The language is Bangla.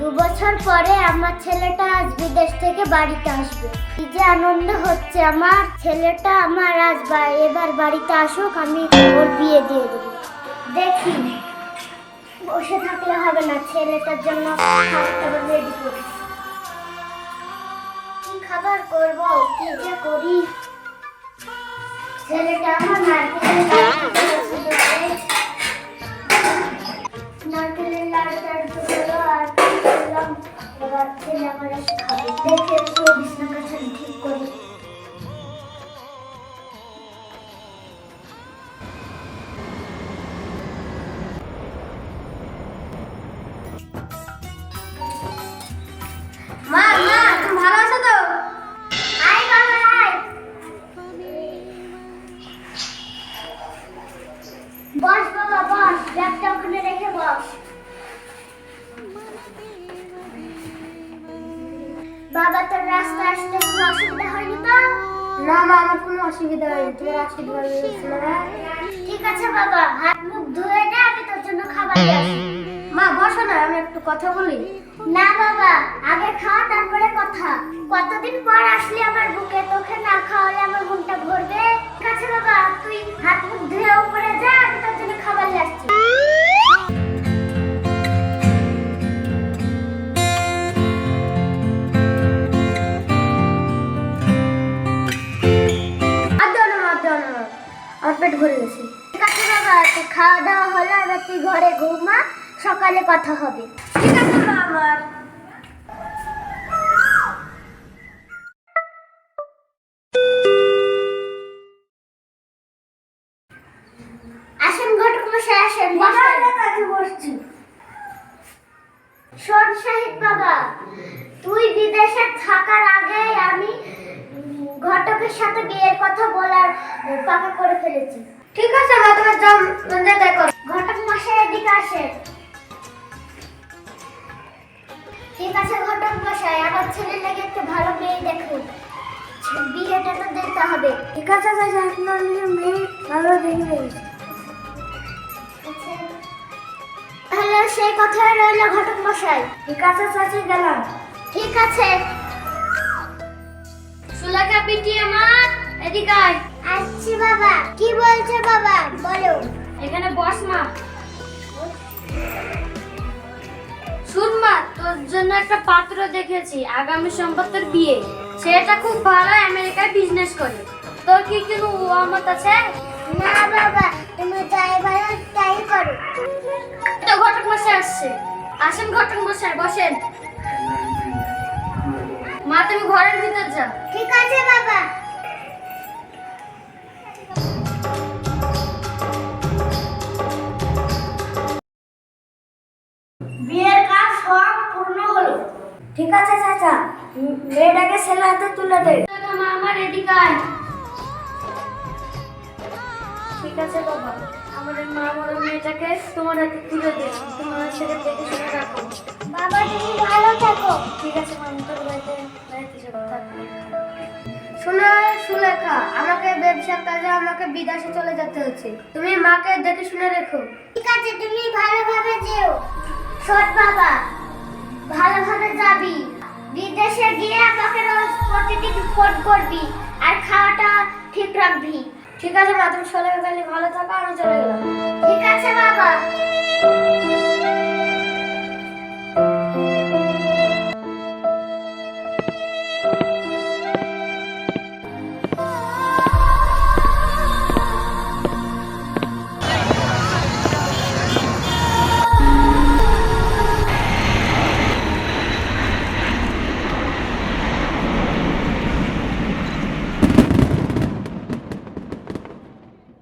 দু বছর পরে আমার ছেলেটা আজ বিদেশ থেকে বাড়িতে আসবে। কি যে আনন্দ হচ্ছে আমার। ছেলেটা আমার আজ এবার বাড়িতে আসুক, আমি ওর বিয়ে দিয়ে দেবো। দেখি। বসে থাকলে হবে না, ছেলেটার জন্য খাবার রেডি করি। কি খাবার করব? কি যে করি? ছেলেটা আমার নারকেলের নারকেলের লাড়ু ছেলে আমার এসে খাবে দেখে বিছনা কাছে না বাবা আমার কোনো অসুবিধা হয়নি। তোমার আশীর্বাদ হয়েছিল ঠিক আছে বাবা। হাত মুখ ধুয়ে নে আমি তোর জন্য খাবার মা বসো না আমি একটু কথা বলি। না বাবা। আগে খাওয়া তারপরে কথা। কতদিন পর আসলি আমার বুকে? তোকে না খাওয়ালে আমার পেট ভরে গেছে। ঠিক আছে বাবা তুই খাওয়া দাওয়া হলো এবার তুই ঘরে ঘুমা সকালে কথা হবে। ঠিক আছে আমার আসেন ঘটক মশাই আসেন বসেন। বসছি। শোন শাহিদ বাবা তুই বিদেশে থাকার আগে ঘটকের সাথে বিয়ের কথা বলার পাকা করে ফেলেছি। ঠিক আছে মা তোমার যাও মন্দিরে দেখো। ঘটক মশাই এদিকে আসে ঠিক আছে ঘটক মশাই আমার ছেলে লেগে একটু ভালো মেয়ে দেখুন। বিয়েটা তো দেখতে হবে। ঠিক আছে চাচা আপনার মেয়ে ভালো দেখবে। তাহলে সেই কথাই রইল ঘটক মশাই ঠিক আছে চাচি গেলাম। ঠিক আছে। সুলেখা পিটি আমার এদিকে আয়। আসছি বাবা কি বলছে বাবা? বলো। এখানে বস মা। শুন মা তোর জন্য একটা পাত্র দেখেছি আগামী সোমবার তোর বিয়ে। সেটা খুব ভালো আমেরিকায় বিজনেস করে। তোর কি কোনো মত আছে? না বাবা তুমি যাই ভালো তাই করো। তো ঘটক মশাই আসছে। আসেন ঘটক মশাই বসেন। মা তুমি ঘরের ভিতর যা ঠিক আছে বাবা। বিয়ের কাজ সব পূর্ণ হলো। ঠিক আছে চাচা। মেয়েটাকে ছেলে হাতে তুলে দে। মা আমার এদিকে আয়। ঠিক আছে বাবা। আমাদের মা বড় মেয়েটাকে তোমার হাতে তুলে দিয়েছি তোমার ছেলে দেখে শুনে রাখো। বাবা তুমি ভালো থাকো। ঠিক আছে মা তোর বাড়িতে শোনো সুলেখা আমাকে ব্যবসার কাজে আমাকে বিদেশে চলে যেতে হচ্ছে। তুমি মাকে দেখে শুনে রেখো। ঠিক আছে তুমি ভালোভাবে যেও। শোন বাবা ভালোভাবে যাবি। বিদেশে গিয়ে আমাকে রোজ প্রতিদিন ফোন করবি আর খাওয়াটা ঠিক রাখবি। ঠিক আছে মা তুমি চলে গেলে ভালো থাকো আমি চলে গেলাম। ঠিক আছে বাবা।